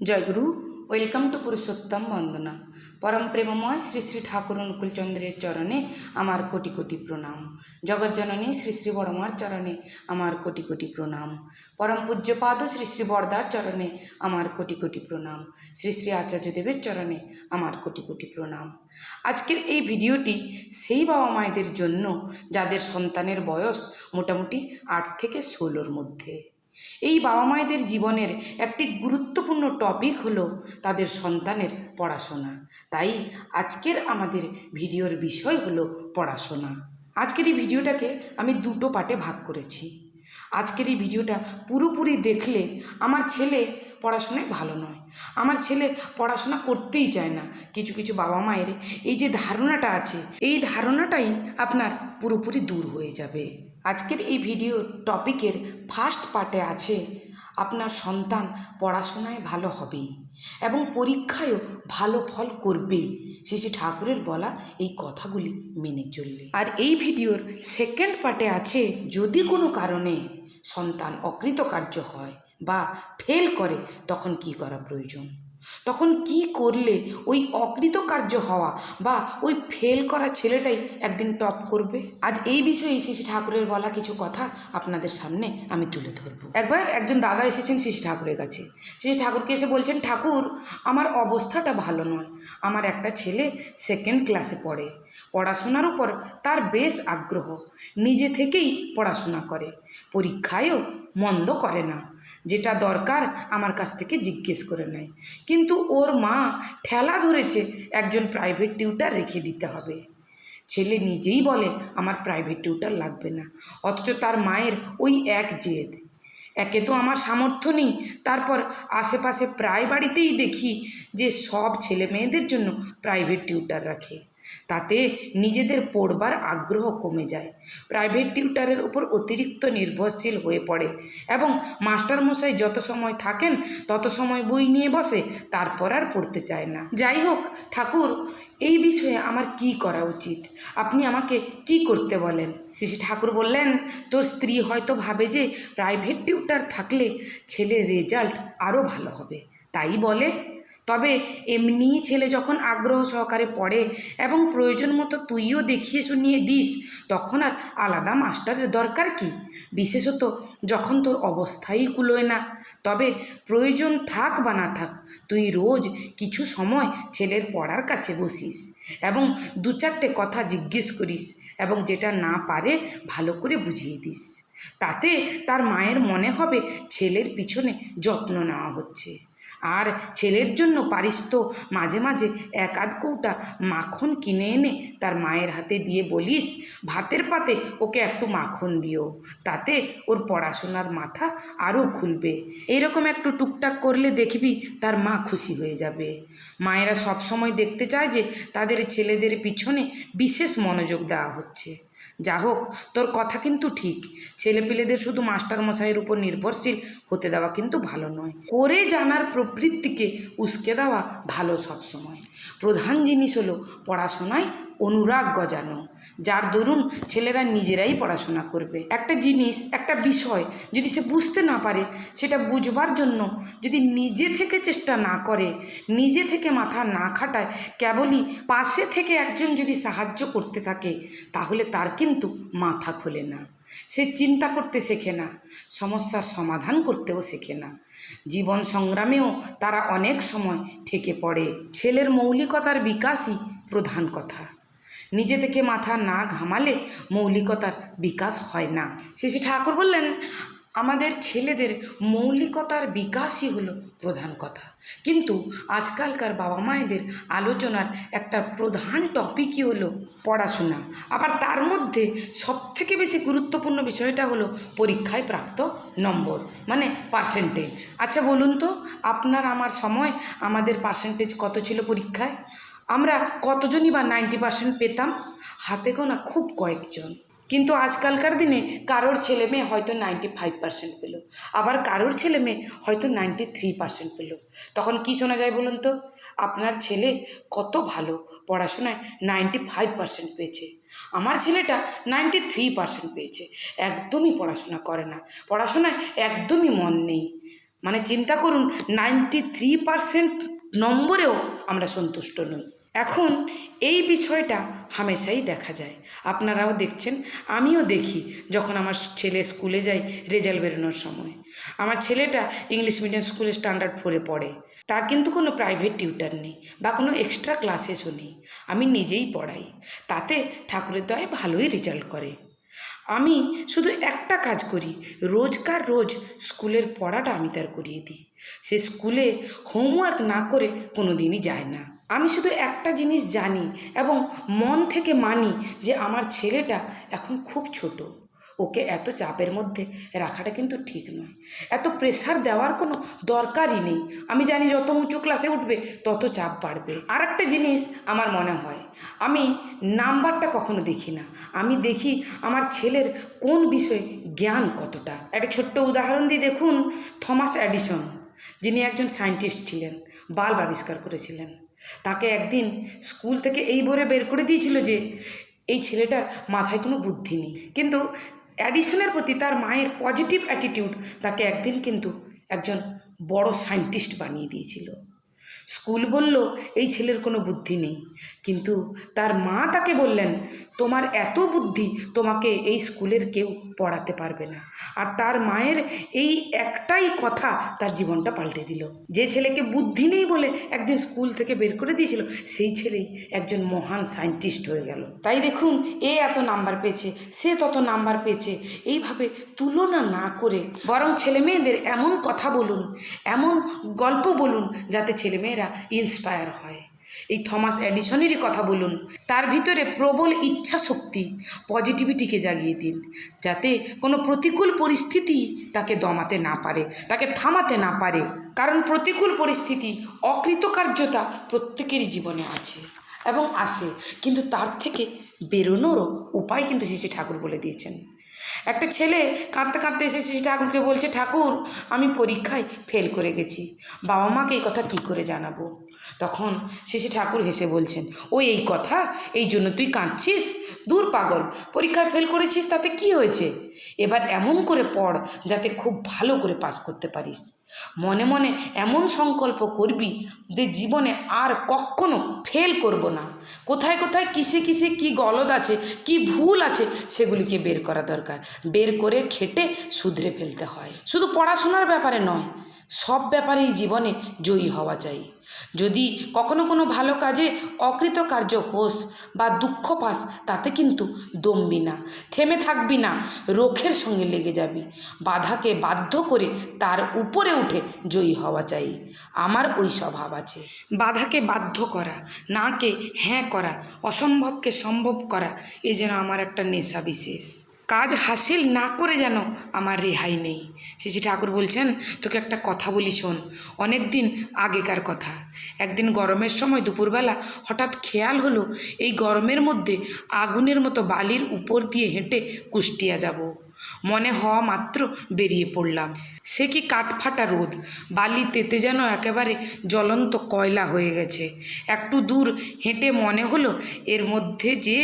Joyguru welcome to Purushottam বন্দনা পরম প্রেমময় শ্রী শ্রী ঠাকুর অনুকূলচন্দ্রের চরণে আমার কোটি কোটি প্রণাম। জগজ্জননী শ্রী শ্রী বড়মার চরণে আমার কোটি কোটি প্রণাম। পরম পূজ্যপাদ শ্রী শ্রী বরদার চরণে আমার কোটি কোটি প্রণাম। শ্রী শ্রী আচার্যদেবের চরণে আমার কোটি কোটি প্রণাম। আজকের এই ভিডিওটি সেই বাবা মায়েদের জন্য, যাদের সন্তানের বয়স মোটামুটি আট থেকে ষোলোর মধ্যে। এই বাবা মায়েদের জীবনের একটি গুরুত্বপূর্ণ টপিক হলো তাদের সন্তানের পড়াশোনা। তাই আজকের আমাদের ভিডিওর বিষয় হলো পড়াশোনা। আজকের এই ভিডিওটাকে আমি দুটো পার্টে ভাগ করেছি। আজকের এই ভিডিওটা পুরোপুরি দেখলে আমার ছেলে পড়াশোনায় ভালো নয়। আমার ছেলে পড়াশোনা করতেই চায় না। কিছু কিছু বাবা মায়ের এই যে ধারণাটা আছে, এই ধারণাটাই আপনার পুরোপুরি দূর হয়ে যাবে। আজকের এই ভিডিও টপিকের ফার্স্ট পার্টে আছে, আপনার সন্তান পড়াশোনায় ভালো হবে এবং পরীক্ষায়ও ভালো ফল করবে। শ্রী ঠাকুরের বলা এই কথাগুলি মেনে চললে। আর এই ভিডিওর সেকেন্ড পার্টে আছে, যদি কোনো কারণে সন্তান অকৃতকার্য হয় বা ফেল করে, তখন কি করা প্রয়োজন? তখন কি করলে ওই অকৃতকার্য হওয়া বা ওই ফেল করা ছেলেটাই একদিন টপ করবে? আজ এই বিষয়ে শ্রী ঠাকুরের বলা কিছু কথা আপনাদের সামনে আমি তুলে ধরব। একবার একজন দাদা এসেছেন শ্রী ঠাকুরের কাছে। শ্রী ঠাকুরকে এসে বলছেন, ঠাকুর, আমার অবস্থাটা ভালো নয়। আমার একটা ছেলে সেকেন্ড ক্লাসে পড়ে। পড়াশোনার উপর তার বেশ আগ্রহ। নিজে থেকেই পড়াশোনা করে। পরীক্ষায়ও মন্দ করে না, যেটা দরকার আমার কাছ থেকে জিজ্ঞেস করে নেয়। কিন্তু ওর মা ঠেলা ধরেছে একজন প্রাইভেট টিউটার রেখে দিতে হবে। ছেলে নিজেই বলে, আমার প্রাইভেট টিউটার লাগবে না। অথচ তার মায়ের ওই এক জেদ। একে তো আমার সামর্থ্য নেই। তারপর আশেপাশে প্রায় বাড়িতেই দেখি যে সব ছেলে মেয়েদের জন্য প্রাইভেট টিউটার রাখে। তাতে নিজেদের পড়বার আগ্রহ কমে যায়। প্রাইভেট টিউটারের উপর অতিরিক্ত নির্ভরশীল হয়ে পড়ে এবং মাস্টারমশাই যত সময় থাকেন, তত সময় বই নিয়ে বসে, তারপর আর পড়তে চায় না। যাই হোক, ঠাকুর, এই বিষয়ে আমার কি করা উচিত? আপনি আমাকে কি করতে বলেন? শ্রী ঠাকুর বললেন, তোর স্ত্রী হয়তো ভাবে যে প্রাইভেট টিউটার থাকলে ছেলের রেজাল্ট আরও ভালো হবে। তাই বলে তবে এমনি ছেলে যখন আগ্রহ সহকারে পড়ে এবং প্রয়োজন মতো তুইও দেখিয়ে শুনিয়ে দিস, তখন আর আলাদা মাস্টারের দরকার কি? বিশেষত যখন তোর অবস্থাই কুলোয় না। তবে প্রয়োজন থাক বা না থাক, তুই রোজ কিছু সময় ছেলের পড়ার কাছে বসিস এবং দু চারটে কথা জিজ্ঞেস করিস এবং যেটা না পারে ভালো করে বুঝিয়ে দিস। তাতে তার মায়ের মনে হবে ছেলের পিছনে যত্ন নেওয়া হচ্ছে। আর ছেলের জন্য পারিস তো। মাঝে মাঝে এক আধ কৌটা মাখন কিনে এনে তার মায়ের হাতে দিয়ে বলিস, ভাতের পাতে ওকে একটু মাখন দিও, তাতে ওর পড়াশোনার মাথা আরও খুলবে। এইরকম একটু টুকটাক করলে দেখবি তার মা খুশি হয়ে যাবে। মায়েরা সবসময় দেখতে চায় যে তাদের ছেলেদের পিছনে বিশেষ মনোযোগ দেওয়া হচ্ছে। যা হোক, তোর কথা কিন্তু ঠিক। ছেলেপিলেদের শুধু মাস্টার মশাইয়ের উপর নির্ভরশীল হতে দেওয়া কিন্তু ভালো নয়। করে জানার প্রবৃত্তিকে উস্কে দেওয়া ভালো সবসময়। প্রধান জিনিস হলো পড়াশোনায় অনুরাগ গজানো, যার দরুন ছেলেরা নিজেরাই পড়াশোনা করবে। একটা জিনিস, একটা বিষয় যদি সে বুঝতে না পারে, সেটা বুঝবার জন্য যদি নিজে থেকে চেষ্টা না করে, নিজে থেকে মাথা না খাটায়, কেবলই পাশে থেকে একজন যদি সাহায্য করতে থাকে, তাহলে তার কিন্তু মাথা খোলে না। সে চিন্তা করতে শেখে না, সমস্যার সমাধান করতেও শেখে না। জীবন সংগ্রামেও তারা অনেক সময় ঠেকে পড়ে। ছেলের মৌলিকতার বিকাশই প্রধান কথা। নিজে থেকে মাথা না ঘামালে মৌলিকতার বিকাশ হয় না। শেষে ঠাকুর বললেন, আমাদের ছেলেদের মৌলিকতার বিকাশই হলো প্রধান কথা। কিন্তু আজকালকার বাবা মায়েদের আলোচনার একটা প্রধান টপিকই হলো পড়াশোনা। আবার তার মধ্যে সবথেকে বেশি গুরুত্বপূর্ণ বিষয়টা হলো পরীক্ষায় প্রাপ্ত নম্বর মানে পার্সেন্টেজ আচ্ছা বলুন তো, আপনার আমার সময় আমাদের পার্সেন্টেজ কত ছিল পরীক্ষায়? আমরা কতজনই বা নাইনটি পার্সেন্ট পেতাম? হাতে গোনা খুব কয়েকজন। কিন্তু আজকালকার দিনে কারোর ছেলে মেয়ে হয়তো নাইনটি ফাইভ পার্সেন্ট পেল। আবার কারোর ছেলে মেয়ে হয়তো নাইনটি থ্রি পার্সেন্ট পেল। তখন কি শোনা যায় বলুন তো? আপনার ছেলে কত ভালো, পড়াশোনায় নাইনটি ফাইভ পার্সেন্ট পেয়েছে। আমার ছেলেটা নাইনটি থ্রি পার্সেন্ট পেয়েছে। একদমই পড়াশোনা করে না। পড়াশোনায় একদমই মন নেই। মানে চিন্তা করুন, নাইনটি থ্রি পারসেন্ট নম্বরেও আমরা সন্তুষ্ট নই। এখন এই বিষয়টা হামেশাই দেখা যায়। আপনারাও দেখছেন, আমিও দেখি যখন আমার ছেলে স্কুলে যায় রেজাল্ট বেরোনোর সময়। আমার ছেলেটা ইংলিশ মিডিয়াম স্কুলে স্ট্যান্ডার্ড ফোরে পড়ে। তার কিন্তু কোনো প্রাইভেট টিউটার নেই বা কোনো এক্সট্রা ক্লাসেসও নেই। আমি নিজেই পড়াই। তাতে ঠাকুরের দয়ায় ভালোই রেজাল্ট করে। আমি শুধু একটা কাজ করি, রোজকার রোজ স্কুলের পড়াটা আমি তার করিয়ে দিই। সে স্কুলে হোমওয়ার্ক না করে কোনো দিনই যায় না। আমি শুধু একটা জিনিস জানি এবং মন থেকে মানি যে আমার ছেলেটা এখন খুব ছোট। ওকে এত চাপের মধ্যে রাখাটা কিন্তু ঠিক নয়। এত প্রেশার দেওয়ার কোনো দরকারই নেই। আমি জানি যত উঁচু ক্লাসে উঠবে, তত চাপ বাড়বে। আর একটা জিনিস আমার মনে হয়, আমি নাম্বারটা কখনো দেখি না। আমি দেখি আমার ছেলের কোন বিষয়ে জ্ঞান কতটা। একটা ছোট্ট উদাহরণ দিয়ে দেখুন, থমাস অ্যাডিসন যিনি একজন সায়েন্টিস্ট ছিলেন বাল্ব আবিষ্কার করেছিলেন। তাকে একদিন স্কুল থেকে এই বলে বের করে দিয়েছিল যে, এই ছেলেটার মাথায় কোনো বুদ্ধি নেই। কিন্তু অ্যাডিশনের প্রতি তার মায়ের পজিটিভ অ্যাটিটিউড তাকে একদিন কিন্তু একজন বড় সায়েন্টিস্ট বানিয়ে দিয়েছিল। স্কুল বলল, এই ছেলের কোনো বুদ্ধি নেই। কিন্তু তার মা তাকে বললেন, তোমার এত বুদ্ধি, তোমাকে এই স্কুলের কেউ পড়াতে পারবে না। আর তার মায়ের এই একটাই কথা তার জীবনটা পাল্টে দিল। যে ছেলেকে বুদ্ধি নেই বলে একদিন স্কুল থেকে বের করে দিয়েছিল, সেই ছেলেই একজন মহান সায়েন্টিস্ট হয়ে গেল। তাই দেখুন, এ এত নাম্বার পেয়েছে, সে তত নাম্বার পেয়েছে। এইভাবে তুলনা না করে বরং ছেলে মেয়েদের এমন কথা বলুন, এমন গল্প বলুন, যাতে ছেলে ছেলেমেয়েরা ইন্সপায়ার হয়। এই থমাস এডিসনেরই কথা বলুন। তার ভিতরে প্রবল ইচ্ছা শক্তি পজিটিভিটিকে জাগিয়ে দিন, যাতে কোনো প্রতিকূল পরিস্থিতি তাকে দমাতে না পারে, তাকে থামাতে না পারে। কারণ প্রতিকূল পরিস্থিতি, অকৃতকার্যতা প্রত্যেকেরই জীবনে আছে এবং আসে। কিন্তু তার থেকে বেরোনোরও উপায় কিন্তু শ্রী ঠাকুর বলে দিয়েছেন। একটা ছেলে কাঁদতে কাঁদতে এসেছে ঠাকুরকে বলছে, ঠাকুর, আমি পরীক্ষায় ফেল করে গেছি। বাবা মাকে এই কথা কি করে জানাব? তখন শ্রী ঠাকুর হেসে বলছেন, ও এই কথা? এই জন্য তুই কাঁদছিস? দূর পাগল, পরীক্ষায় ফেল করেছিস, তাতে কি হয়েছে? এবার এমন করে পড়, যাতে খুব ভালো করে পাস করতে পারিস। মনে মনে এমন সংকল্প করবি যে জীবনে আর কখনো ফেল করব না। কোথায় কোথায় কিসে কিসে কি গলদ আছে, কি ভুল আছে সেগুলিকে বের করা দরকার। বের করে খেটে শুধরে ফেলতে হয়। শুধু পড়াশোনার ব্যাপারে নয় সব ব্যাপারেই জীবনে জয়ী হওয়া চাই। যদি কখনো কোনো ভালো কাজে অকৃতকার্য হোস বা দুঃখ পাস, তাতে কিন্তু দমবি না। থেমে থাকবি না, রোখের সঙ্গে লেগে যাবি। বাধাকে বাধ্য করে তার উপরে উঠে জয়ী হওয়া চাই। আমার ওই স্বভাব আছে। বাধাকে বাধ্য করা, নাকে হ্যাঁ করা, অসম্ভবকে সম্ভব করা, এ যেন আমার একটা নেশা বিশেষ। কাজ হাসিল না করে যেন আমার রেহাই নেই। শ্রী ঠাকুর বলছেন, তোকে একটা কথা বলি শোন, অনেক দিন আগেকার কথা। একদিন গরমের সময় দুপুরবেলা হঠাৎ খেয়াল হলো, এই গরমের মধ্যে আগুনের মতো বালির উপর দিয়ে হেঁটে কুষ্টিয়া যাব। মনে হওয়া মাত্র বেরিয়ে পড়লাম। সে কি কাঠফাটা রোদ, বালি তেতে যেন একেবারে জ্বলন্ত কয়লা হয়ে গেছে। একটু দূর হেঁটে মনে হলো, এর মধ্যে যে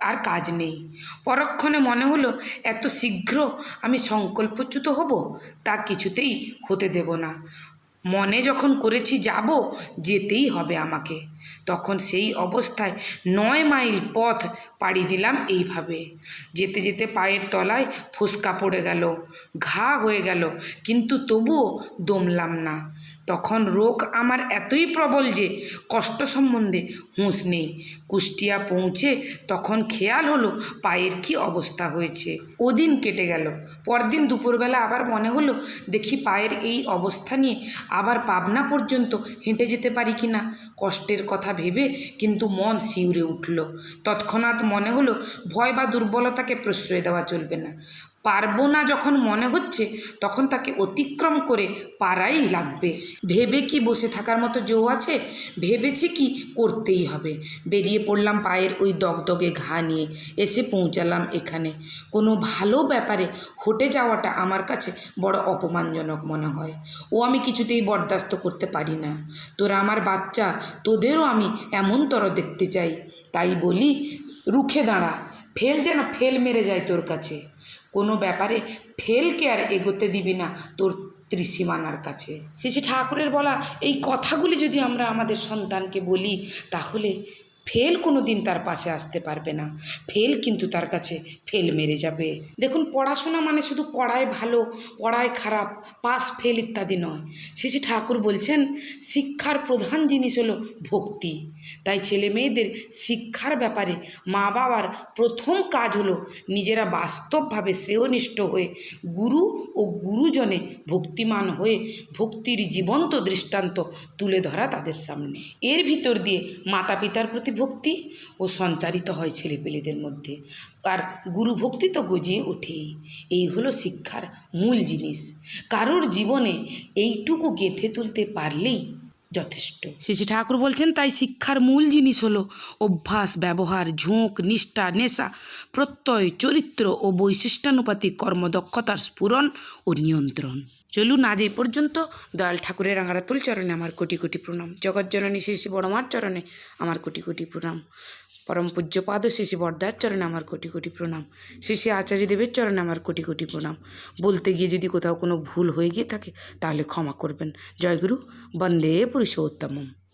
আর কাজ নেই। পরক্ষণে মনে হলো, এত শীঘ্র আমি সংকল্পচ্যুত হব, তা কিছুতেই হতে দেব না। মনে যখন করেছি, যাব, যেতেই হবে আমাকে। তখন সেই অবস্থায় নয় মাইল পথ পাড়ি দিলাম এইভাবে। যেতে যেতে পায়ের তলায় ফোসকা পড়ে গেল, ঘা হয়ে গেল, কিন্তু তবুও দমলাম না। তখন রোগ আমার এতই প্রবল যে কষ্ট সম্বন্ধে হুঁশ নেই। কুষ্টিয়া পৌঁছে তখন খেয়াল হলো পায়ের কি অবস্থা হয়েছে। ওদিন কেটে গেল। পরদিন দুপুরবেলা আবার মনে হলো দেখি পায়ের এই অবস্থা নিয়ে আবার পাবনা পর্যন্ত হেঁটে যেতে পারি কি না। কষ্টের কথা ভেবে কিন্তু মন শিউরে উঠল। তৎক্ষণাৎ মনে হলো ভয় বা দুর্বলতাকে প্রশ্রয় দেওয়া চলবে না। পারব না যখন মনে হচ্ছে, তখন তাকে অতিক্রম করে পারাই লাগবে। ভেবে কি বসে থাকার মতো জো আছে? ভেবেছি কি করতেই হবে। বেরিয়ে পড়লাম পায়ের ওই দগদগে ঘা নিয়ে, এসে পৌঁছালাম এখানে। কোনো ভালো ব্যাপারে হটে যাওয়াটা আমার কাছে বড় অপমানজনক মনে হয়। ও আমি কিছুতেই বরদাস্ত করতে পারি না। তোরা আমার বাচ্চা, তোদেরও আমি এমনতর দেখতে চাই। তাই বলি, রুখে দাঁড়া। ফেল যেন ফেল মেরে যায় তোর কাছে। কোনো ব্যাপারে ফেলকে আর এগোতে দিবি না তোর ত্রিসীমানার কাছে। শ্রী ঠাকুরের বলা এই কথাগুলি যদি আমরা আমাদের সন্তানকে বলি, তাহলে ফেল কোনো দিন তার পাশে আসতে পারবে না। ফেল কিন্তু তার কাছে ফেল মেরে যাবে। দেখুন, পড়াশোনা মানে শুধু পড়ায় ভালো, পড়ায় খারাপ পাস ফেল ইত্যাদি নয়। শ্রী ঠাকুর বলছেন, শিক্ষার প্রধান জিনিস হলো ভক্তি। তাই ছেলে মেয়েদের শিক্ষার ব্যাপারে মা বাবার প্রথম কাজ হলো নিজেরা বাস্তবভাবে শ্রেয়নিষ্ঠ হয়ে গুরু ও গুরুজনে ভক্তিমান হয়ে ভক্তির জীবন্ত দৃষ্টান্ত তুলে ধরা তাদের সামনে। এর ভিতর দিয়ে মাতা পিতার প্রতি ভক্তি ও সঞ্চারিত হয় ছেলেপেলেদের মধ্যে। আর গুরুভক্তি তো গজিয়ে ওঠেই। এই হলো শিক্ষার মূল জিনিস। কারোর জীবনে এইটুকু গেঁথে তুলতে পারলেই যথেষ্ট। শ্রী ঠাকুর বলছেন, তাই শিক্ষার মূল জিনিস হলো অভ্যাস, ব্যবহার, ঝোঁক, নিষ্ঠা, নেশা, প্রত্যয়, চরিত্র ও বৈশিষ্ট্যানুপাতি কর্মদক্ষতার স্ফুরণ ও নিয়ন্ত্রণ। চলুন, আজ এই পর্যন্ত। দয়াল ঠাকুরের আঙারাতুল চরণে আমার কোটি কোটি প্রণাম। জগজ্জননী শ্রী শ্রী বড়মার চরণে আমার কোটি কোটি প্রণাম। পরম পূজ্যপাদ শ্রী বরদার চরণে আমার কোটি কোটি প্রণাম। শ্রী শ্রী আচার্যদেবের চরণে আমার কোটি কোটি প্রণাম। বলতে গিয়ে যদি কোথাও কোনো ভুল হয়ে গিয়ে থাকে, তাহলে ক্ষমা করবেন। জয়গুরু, বন্দে পুরুষোত্তমম।